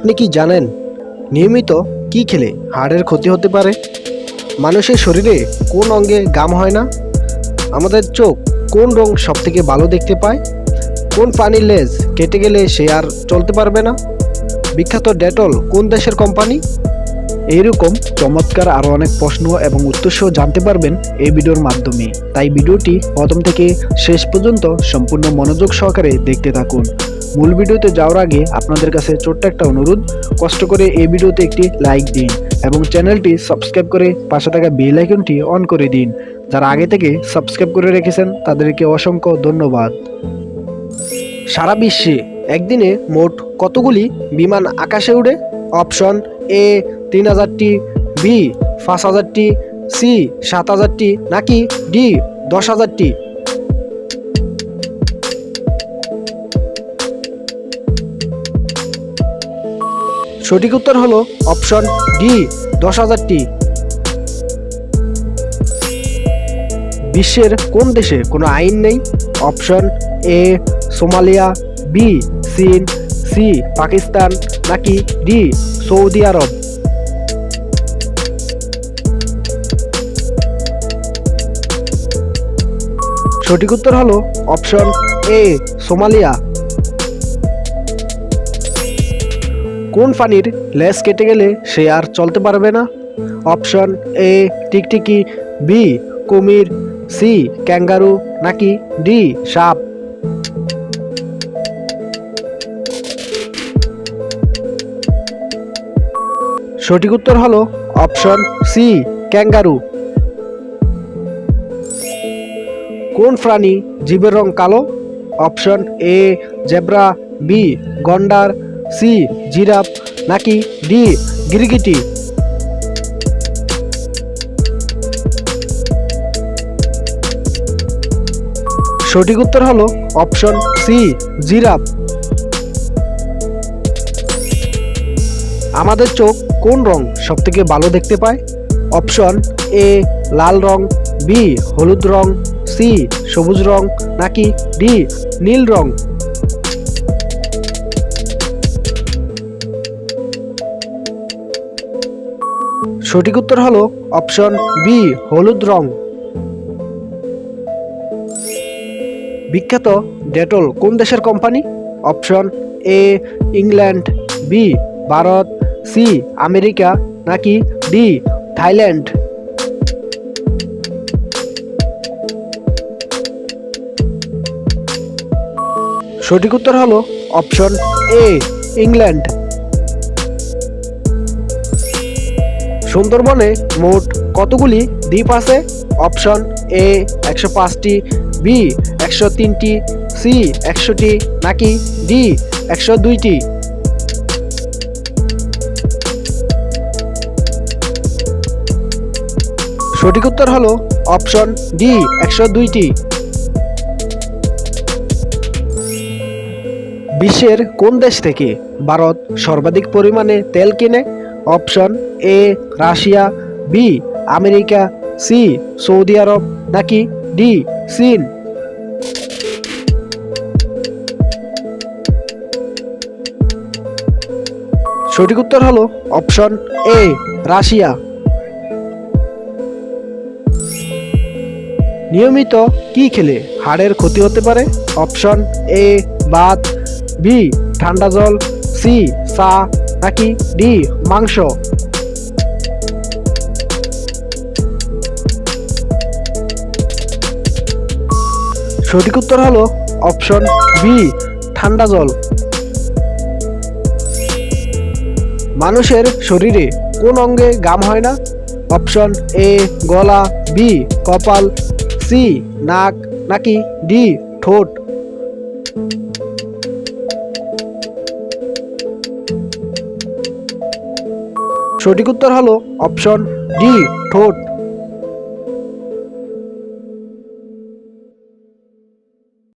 আপনি কি জানেন? নিয়মিত কি খেলে হাড়ের ক্ষতি হতে পারে? মানুষের শরীরে কোন অঙ্গে গাম হয় না? আমাদের চোখ কোন রং সবথেকে ভালো দেখতে পায়? কোন প্রাণীর লেজ কেটে গেলে সে আর চলতে পারবে না? বিখ্যাত ডেটল কোন দেশের কোম্পানি? এইরকম চমৎকার আরও অনেক প্রশ্ন এবং উত্তর সহ জানতে পারবেন এই ভিডিওর মাধ্যমে। তাই ভিডিওটি প্রথম থেকে শেষ পর্যন্ত সম্পূর্ণ মনোযোগ সহকারে দেখতে থাকুন। মূল ভিডিওতে যাওয়ার আগে আপনাদের কাছে ছোট্ট একটা অনুরোধ, কষ্ট করে এই ভিডিওতে একটি লাইক দিন এবং চ্যানেলটি সাবস্ক্রাইব করে পাশে থাকা বেল আইকনটি অন করে দিন। যারা আগে থেকে সাবস্ক্রাইব করে রেখেছেন, তাদেরকে অসংখ্য ধন্যবাদ। সারা বিশ্বে একদিনে মোট কতগুলি বিমান আকাশে উড়ে? অপশন এ তিন হাজারটি বি পাঁচ হাজারটি সি সাত হাজারটি, নাকি ডি দশ হাজারটি? সঠিক উত্তর হলো অপশন ডি, দশ হাজারটি। বিশ্বের কোন দেশে কোনো আইন নেই? অপশন এ, সোমালিয়া, বি, চীন, সি, পাকিস্তান, নাকি ডি, সৌদি আরব। সঠিক উত্তর হলো অপশন এ, সোমালিয়া। কোন প্রাণীর লেজ কেটে গেলে সে আর চলতে পারবে না? অপশন এ, টিকটিকি, বি, কুমির, সি, ক্যাঙ্গারু, নাকি ডি, সাপ? সঠিক উত্তর হলো অপশন সি, ক্যাঙ্গারু। কোন প্রাণী জীবের রং কালো? অপশন এ, জেব্রা, বি, গন্ডার সি, জিরাফ, নাকি ডি, গিরগিটি? সঠিক উত্তর হলো অপশন সি, জিরাফ। আমাদের চোখ কোন রং সবথেকে ভালো দেখতে পায়? Option A, Lal wrong, B, হলুদ রং, সি, সবুজ রং, নাকি ডি, নীল রং? সঠিক উত্তর হলো অপশন বি হলুদ রং। বিখ্যাত ডেটল কোন দেশের company? Option A England B Bharat C America, নাকি ডি থাইল্যান্ড। সঠিক উত্তর হলো অপশন এ ইংল্যান্ড। সুন্দরবনে মোট কতগুলি দ্বীপ আছে? অপশন এ একশো পাঁচটি, বি একশো তিনটি, সি একশোটি, নাকি ডি একশো দুইটি? সঠিক উত্তর হলো অপশন ডি একশো দুইটি। বিশ্বের কোন দেশ থেকে ভারত সর্বাধিক পরিমাণে তেল কিনে? Option A, Russia, B, America, C, Saudi Arab, নাকি ডি, চীন? সঠিক উত্তর হলো অপশন এ, রাশিয়া। নিয়মিত কি খেলে হাড়ের ক্ষতি হতে পারে? অপশন এ ভাত বি, ঠান্ডা জল, সি, চা নাকি ডি, মাংস? সঠিক উত্তর হলো অপশন বি, ঠান্ডা জল। মানুষের শরীরে কোন অঙ্গে গাম হয় না? অপশন এ, গলা, বি, কপাল, সি, নাক, নাকি ডি, ঠোঁট? সঠিক উত্তর হলো অপশন ডি ঠোঁট।